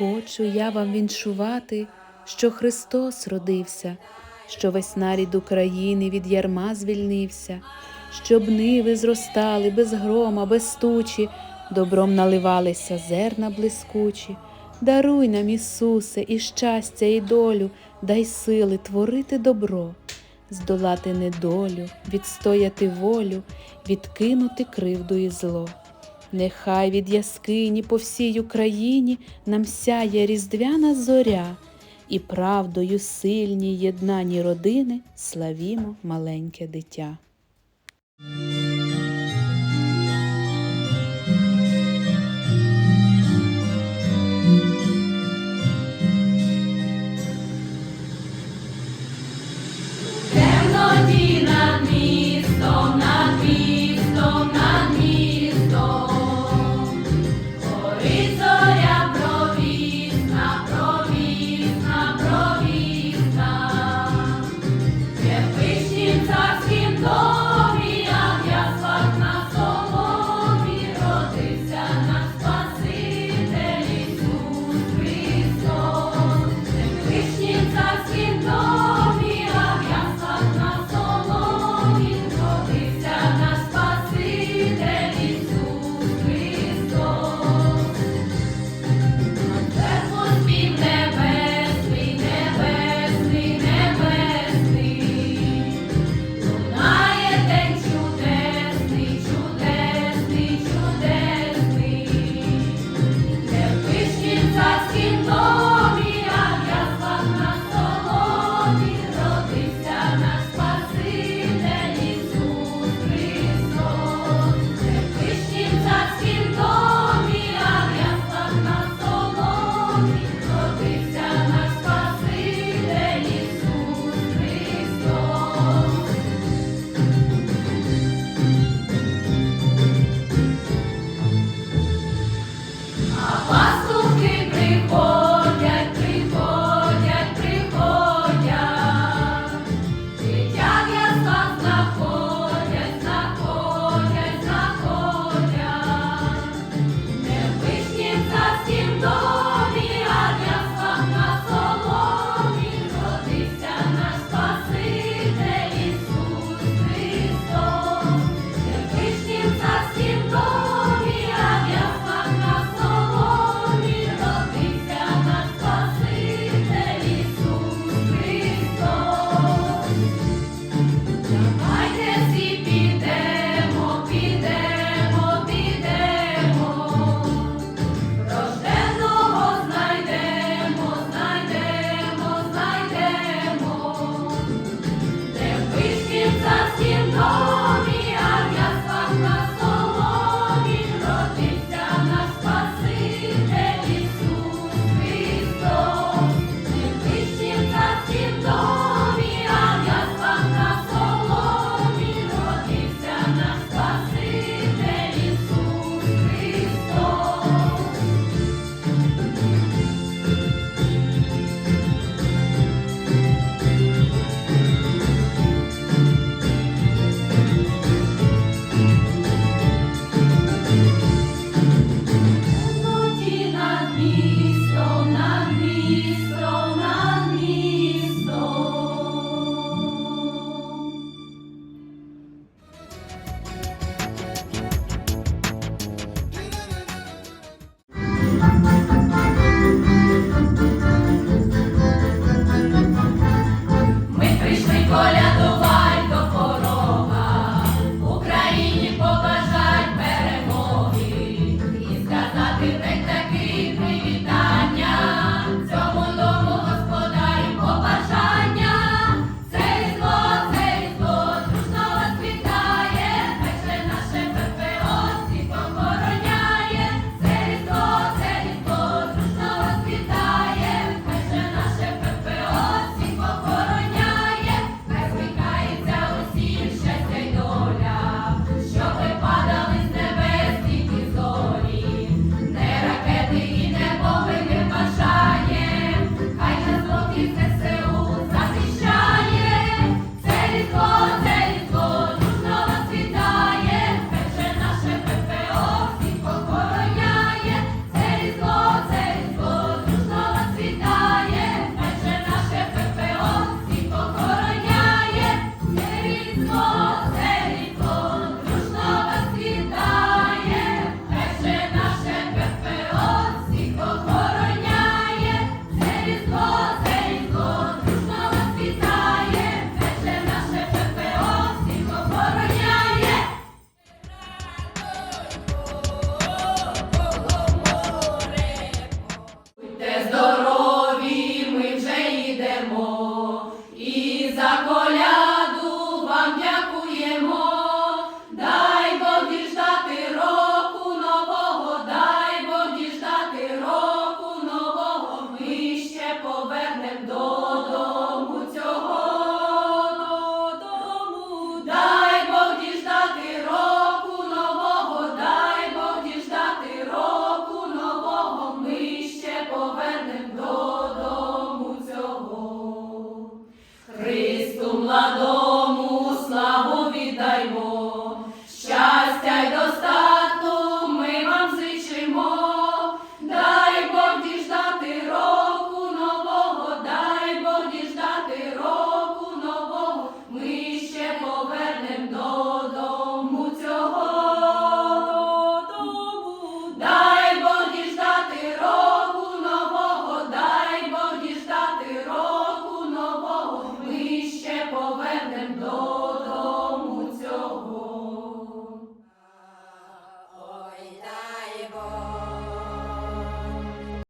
Хочу я вам віншувати, що Христос родився, що весь нарід України від ярма звільнився, щоб ниви зростали без грома, без тучі, добром наливалися зерна блискучі. Даруй нам, Ісусе, і щастя, і долю, дай сили творити добро, здолати недолю, відстояти волю, відкинути кривду і зло. Нехай від яскині по всій Україні нам сяє різдвяна зоря, і правдою сильні єднані родини славімо маленьке дитя.